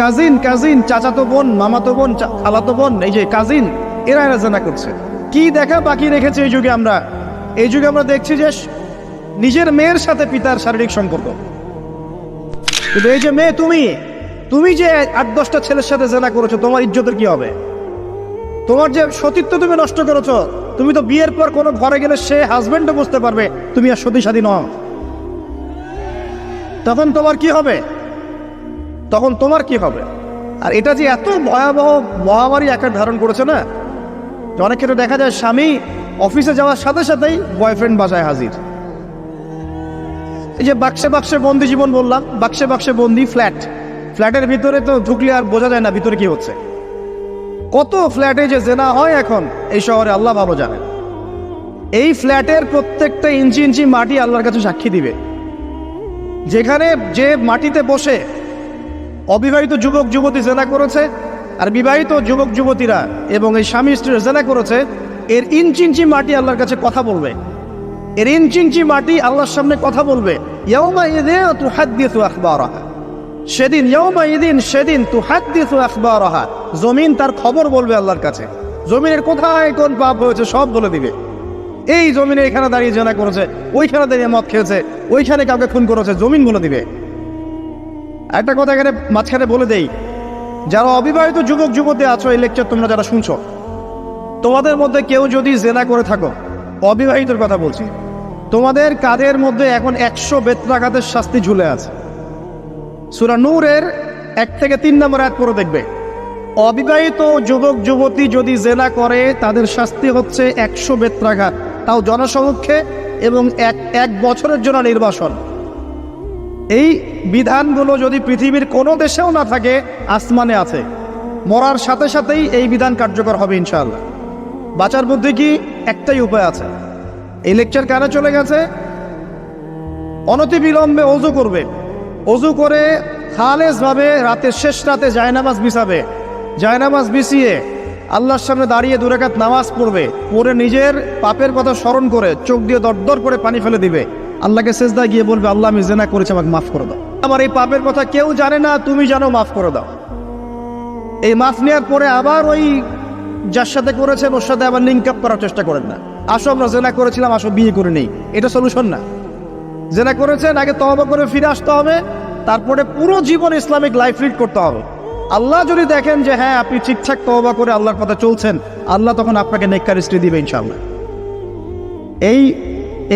Cousin cousin, চাচাতো বোন, মামাতো বোন খালাতো বোন, এই যে কাজিন এরা এরা জেনা করছে। কি দেখা বাকি রেখেছে এই যুগে আমরা? এই যুগে আমরা দেখছি যে নিজের মেয়ের সাথে পিতার শারীরিক সম্পর্ক। কিন্তু এই যে মেয়ে তুমি তুমি যে আট, দশটা ছেলের সাথে জেনা করেছ, তোমার ইজ্জতের কি হবে? তোমার যে সতীত্ব তুমি নষ্ট করেছ, তুমি তো বিয়ের পর কোনো ঘরে গেলে সে হাজবেন্ডও বুঝতে পারবে, তুমি আর সতী স্বাধীন তখন তোমার কি হবে? তখন তোমার কি হবে? আর এটা যে এত ভয়াবহ মহামারী আকার ধারণ করেছে না? অনেক ক্ষেত্রে দেখা যায় স্বামী অফিসে যাওয়ার সাথে সাথেই বয়ফ্রেন্ড বাসায় হাজির। এই যে বাক্সে বাক্সে বন্দি জীবন বললাম, বাক্সে বাক্সে বন্দি ফ্ল্যাট ফ্ল্যাটের ভিতরে তো ঢুকলে আর বোঝা যায় না ভিতরে কি হচ্ছে। কত ফ্ল্যাটে যে জেনা হয় এখন, এই শহরে আল্লাহ ভালো জানে এই ফ্ল্যাটের প্রত্যেকটা ইঞ্চি ইঞ্চি মাটি আল্লাহর কাছে সাক্ষী দিবে। যেখানে যে মাটিতে বসে অবিবাহিত যুবক, যুবতী জেনা করেছে আর বিবাহিত যুবক, যুবতীরা এবং এই স্বামী, স্ত্রী জেনা করেছে, এর ইঞ্চি ইঞ্চি মাটি আল্লাহর কাছে কথা বলবে। এর ইঞ্চি ইঞ্চি মাটি আল্লাহর সামনে কথা বলবে। সেদিন ইদিন সেদিন তু হাদ্দিসু আখবারাহা। জমিন তার খবর বলবে আল্লাহর কাছে। জমিনের কোথায় কোন পাপ হয়েছে সব বলে দিবে। এই জমিনে এখানে দাঁড়িয়ে জেনা করেছে, ওইখানে দাঁড়িয়ে মদ খেয়েছে, ওইখানে কাউকে খুন করেছে, জমিন বলে দিবে। একটা কথা এখানে মাঝখানে বলে দেই। যারা অবিবাহিত যুবক, যুবতী আছো এই লেকচার তোমরা যারা শুনছো, তোমাদের মধ্যে কেউ যদি জেনা করে থাকো, অবিবাহিতর কথা বলছি, তোমাদের কাদের মধ্যে এখন একশো বেত্রাঘাতের শাস্তি ঝুলে আছে? সুরা নূরের এক থেকে তিন নম্বর এক পড়ে দেখবে। অবিবাহিত যুবক, যুবতী যদি জেনা করে, তাদের শাস্তি হচ্ছে একশো বেত্রাঘাত। তাও জনসমক্ষে এবং এক এক বছরের জন্য নির্বাসন। এই বিধানগুলো যদি পৃথিবীর কোনো দেশেও না থাকে, আসমানে আছে। মরার সাথে সাথেই এই বিধান কার্যকর হবে ইনশাআল্লাহ। বাঁচার বুদ্ধি কি? একটাই উপায় আছে। এই লেকচার কানে চলে গেছে অনতি বিলম্বে অজু করবে। অজু করে খালেজভাবে রাতের শেষ রাতে জায়নামাজ বিছাবে। জায়নামাজ বিছিয়ে আল্লাহর সামনে দাঁড়িয়ে দুরাকাত নামাজ পড়বে। পড়ে নিজের পাপের কথা স্মরণ করে চোখ দিয়ে দরদর করে পানি ফেলে দিবে। আল্লাহকে সেজদা গিয়ে বলবে, আল্লাহ, আমি জেনা করেছি, আমাকে মাফ করে দাও। আমার এই পাপের কথা কেউ জানে না, তুমি জানো, মাফ করে দাও। এই মাফ নেওয়ার পরে আবার ওই যার সাথে করেছেন ওর সাথে আবার লিঙ্ক আপ করার চেষ্টা করেন না। আসো, আমরা জেনা করেছিলাম, আসো, বিয়ে করে নেই। এটা সলিউশন না। জেনা করেছেন, আগে তহবা করে ফিরে আসতে হবে, তারপরে পুরো জীবন ইসলামিক লাইফ লিড করতে হবে। আল্লাহ যদি দেখেন যে হ্যাঁ আপনি ঠিকঠাক তহবা করে আল্লাহর কথা চলছেন, আল্লাহ তখন আপনাকে নেককার স্ত্রী দিবে, ইনশাআল্লাহ। এই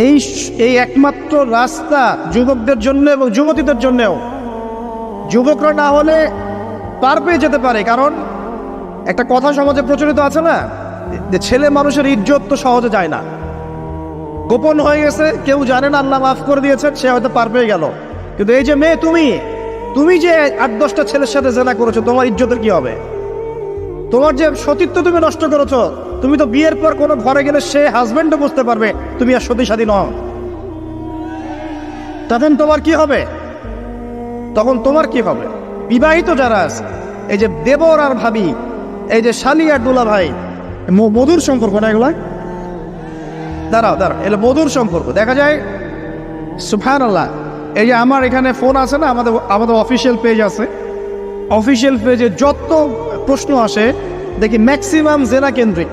এই এই একমাত্র রাস্তা যুবকদের জন্য এবং যুবতীদের জন্যও। যুবকরা না হলে পার পেয়ে যেতে পারে, কারণ একটা কথা সমাজে প্রচলিত আছে না, যে ছেলে মানুষের ইজ্জত তো সহজে যায় না। গোপন হয়ে গেছে, কেউ জানে না, আল্লাহ মাফ করে দিয়েছেন, সে হয়তো পার পেয়ে গেল। কিন্তু এই যে মেয়ে তুমি তুমি যে আট দশটা ছেলের সাথে জেনা করেছ, তোমার ইজ্জতের কি হবে? তোমার যে সতীত্ব তুমি নষ্ট করেছ, তুমি তো বিয়ের পর কোনো ঘরে গেলে সে হাজবেন্ডও বুঝতে পারবে, তুমি আর সতী সাথী নও। তখন তোমার কি হবে? তখন তোমার কি হবে? বিবাহিত যারা আছে, এই যে দেবর আর ভাবি, এই যে শালি আর দুলা ভাই মধুর সম্পর্ক না এগুলা? দাঁড়াও দাঁড়াও এটা মধুর সম্পর্ক। দেখা যায় সুফান আল্লাহ এই যে আমার এখানে ফোন আছে না, আমাদের আমাদের অফিসিয়াল পেজ আছে। অফিসিয়াল পেজে যত প্রশ্ন আসে, দেখি ম্যাক্সিমাম জেনা কেন্দ্রিক,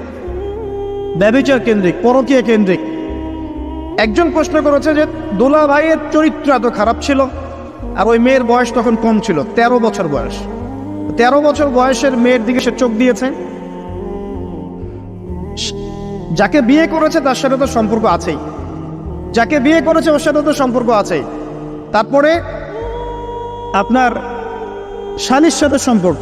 ব্যবিচার কেন্দ্রিক, পরকীয় কেন্দ্রিক। একজন প্রশ্ন করেছে যে দোলা ভাইয়ের চরিত্র এত খারাপ ছিল আর ওই মেয়ের বয়স তখন কম ছিল, তেরো বছর বয়স। তেরো বছর বয়সের মেয়ের দিকে সে চোখ দিয়েছে। যাকে বিয়ে করেছে তার সাথে তো সম্পর্ক আছেই। যাকে বিয়ে করেছে ওর সাথে তো সম্পর্ক আছেই। তারপরে আপনার শালির সাথে সম্পর্ক।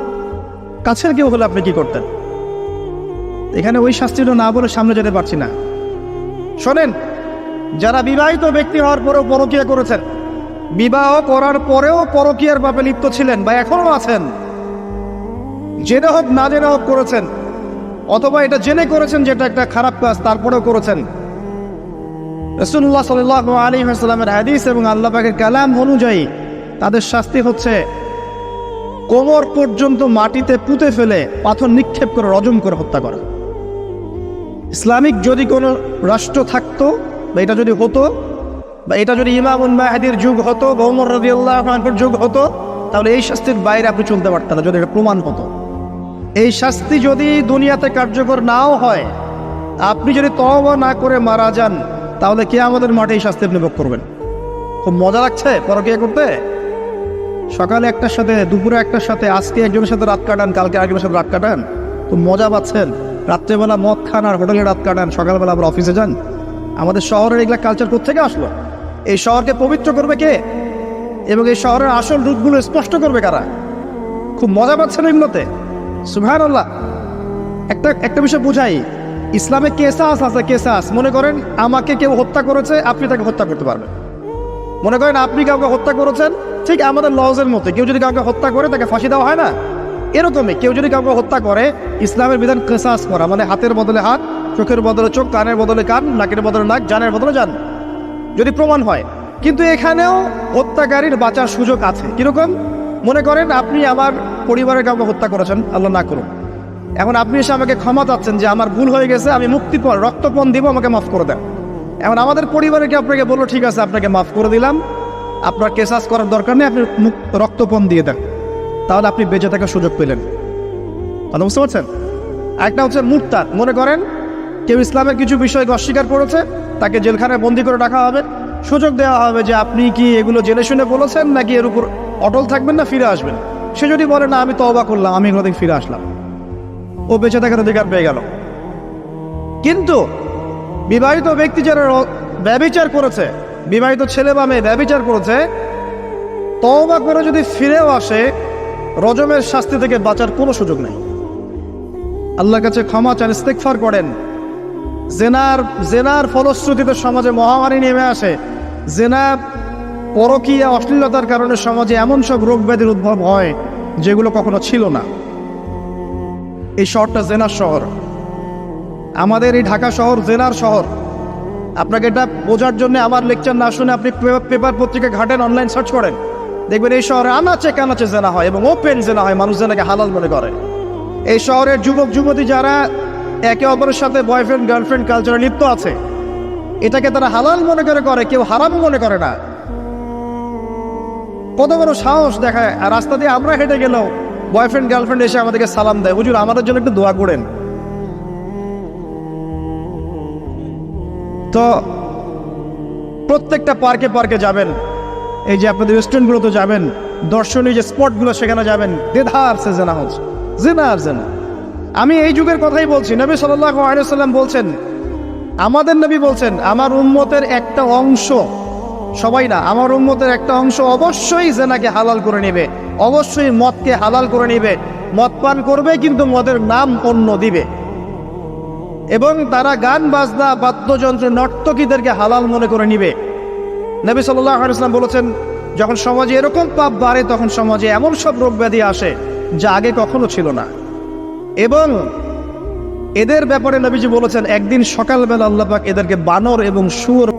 কাছের কেউ হলে আপনি কি করতেন? এখানে ওই শাস্তিটা না বলে সামনে যেতে পারছি না। শোনেন, যারা বিবাহিত ব্যক্তি হওয়ার পরেও পরকীয়া করেছেন, বিবাহ করার পরেও পরকীয়ার পাপে লিপ্ত ছিলেন বা এখনও আছেন, জেনে হোক, না জেনে হোক করেছেন, অথবা এটা জেনে করেছেন যেটা একটা খারাপ কাজ, তারপরেও করেছেন। রসুল্লাহ সাল আলী সাল্লামের হাদিস এবং আল্লাহ পাকের কালাম অনুযায়ী তাদের শাস্তি হচ্ছে কোমর পর্যন্ত মাটিতে পুঁতে ফেলে পাথর নিক্ষেপ করে রজম করে হত্যা করা। ইসলামিক যদি কোনো রাষ্ট্র থাকতো, বা এটা যদি হতো, বা এটা যদি ইমাম মাহাদির যুগ হতো, বা উমর রদিউল্লাহর যুগ হতো, তাহলে এই শাস্তির বাইরে আপনি চলতে পারতেন না যদি এটা প্রমাণ হতো। এই শাস্তি যদি দুনিয়াতে কার্যকর নাও হয়, আপনি যদি তওবা না করে মারা যান, তাহলে কে আমাদের মাঠে এই শাস্তি আপনি ভোগ করবেন? খুব মজা লাগছে? পরকিয়া করতে? সকালে একটার সাথে, দুপুরে একটার সাথে, আজকে একজনের সাথে রাত কাটান, কালকে আরেকজনের সাথে রাত কাটান। তো মজা পাচ্ছেন। রাত্রেবেলা মদ খান আর হোটেলে রাত কাটান, সকালবেলা আবার অফিসে যান। আমাদের শহরের এগুলা কালচার থেকে আসলো? এই শহরকে পবিত্র করবে কে? এবং এই শহরের আসল রূপগুলো স্পষ্ট করবে কারা? খুব মজা পাচ্ছেন এগুলোতে। সুভান আল্লাহ একটা একটা বিষয় বুঝাই। ইসলামে কেসাস আছে, কেসাস। মনে করেন, আমাকে কেউ হত্যা করেছে, আপনি তাকে হত্যা করতে পারবেন। মনে করেন আপনি কাউকে হত্যা করেছেন, ঠিক আমাদের লজের মতো কেউ যদি কাউকে হত্যা করে তাকে ফাঁসি দেওয়া হয় না? এরকমই কেউ যদি কাউকে হত্যা করে, ইসলামের বিধান কেসাস করা মানে হাতের বদলে হাত, চোখের বদলে চোখ, কানের বদলে কান, নাকের বদলে নাক, জানের বদলে জান। যদি প্রমাণ হয়, কিন্তু এখানেও হত্যাকারীর বাঁচার সুযোগ আছে। কীরকম? মনে করেন আপনি আমার পরিবারের কাউকে হত্যা করেছেন, আল্লাহ না করুন এখন আপনি এসে আমাকে ক্ষমা চাচ্ছেন যে আমার ভুল হয়ে গেছে, আমি মুক্তি মুক্তিপণ, রক্তপণ দিব, আমাকে মাফ করে দেন। এখন আমাদের পরিবারে কি আপনাকে বলল, ঠিক আছে, আপনাকে মাফ করে দিলাম। আপনার কেসাস করার দরকার নেই, আপনি মুখ, রক্তপণ দিয়ে দেন। তাহলে আপনি বেঁচে থাকার সুযোগ পেলেন। কথা বুঝতে পারছেন? একটা হচ্ছে মুক্তার, মনে করেন, কেউ ইসলামের কিছু বিষয়কে অস্বীকার করেছে, তাকে জেলখানায় বন্দি করে রাখা হবে। সুযোগ দেওয়া হবে যে আপনি কি এগুলো জেনে শুনে বলেছেন, নাকি এর উপর অটল থাকবেন না, ফিরে আসবেন? সে যদি বলে, না, আমি তওবা করলাম, আমি এগুলো থেকে ফিরে আসলাম। ও বেঁচে থাকার অধিকার পেয়ে গেল। কিন্তু বিবাহিত ব্যক্তি যারা র- ব্যভিচার করেছে, বিবাহিত ছেলে বা মেয়ে ব্যভিচার করেছে, তওবা করে যদি ফিরেও আসে, রজমের শাস্তি থেকে বাঁচার কোনো সুযোগ নেই। আল্লাহর কাছে ক্ষমা চান ইস্তেকফার করেন। জেনার জেনার ফলশ্রুতিতে সমাজে মহামারী নেমে আসে। জেনা পরকীয়া অশ্লীলতার কারণে সমাজে এমন সব রোগ ব্যাধির উদ্ভব হয়, যেগুলো কখনো ছিল না। এই শহরটা জেনার শহর। আমাদের এই ঢাকা শহর জেনার শহর। আপনাকে এটা বোঝার জন্য আমার লেকচার না শুনে আপনি পেপার পত্রিকা ঘাটেন অনলাইন সার্চ করেন। দেখবেন এই শহরে আনাচে কানাচে জেনা হয় এবং ওপেন জেনা হয়, মানুষ জেনাকে হালাল মনে করে। এই শহরের যুবক, যুবতী যারা একে অপরের সাথে বয়ফ্রেন্ড গার্লফ্রেন্ড কালচারে লিপ্ত আছে, এটাকে তারা হালাল মনে করে করে, কেউ হারাম মনে করে না। কত বড় সাহস দেখায় রাস্তা দিয়ে আমরা হেঁটে গেলেও বয়ফ্রেন্ড গার্লফ্রেন্ড এসে আমাদেরকে সালাম দেয়। হুজুর, আমাদের জন্য একটু দোয়া করেন। তো প্রত্যেকটা পার্কে পার্কে যাবেন। এই যে আপনাদের রেস্টুরেন্টগুলোতে যাবেন, দর্শনীয় যে স্পটগুলো, সেখানে যাবেন। দেধার সে জেনা হচ্ছে। জেনা আর জেনা। আমি এই যুগের কথাই বলছি। নবী সাল্লাহ আলাইসাল্লাম বলছেন, আমাদের নবী বলছেন, আমার উম্মতের একটা অংশ, সবাই না, আমার উম্মতের একটা অংশ অবশ্যই জেনাকে হালাল করে নেবে। অবশ্যই মদকে হালাল করে নেবে। মদ পান করবে, কিন্তু মদের নাম অন্য দিবে। এবং তারা গান, বাজনা, বাদ্যযন্ত্র, নর্তকীদেরকে হালাল মনে করে নিবে। নবী আলাইসলাম বলেছেন, যখন সমাজে এরকম পাপ বাড়ে, তখন সমাজে এমন সব রোগ ব্যাধি আসে যা আগে কখনো ছিল না। এবং এদের ব্যাপারে নবীজি বলেছেন, একদিন সকালবেলা আল্লাপাক এদেরকে বানর এবং সুর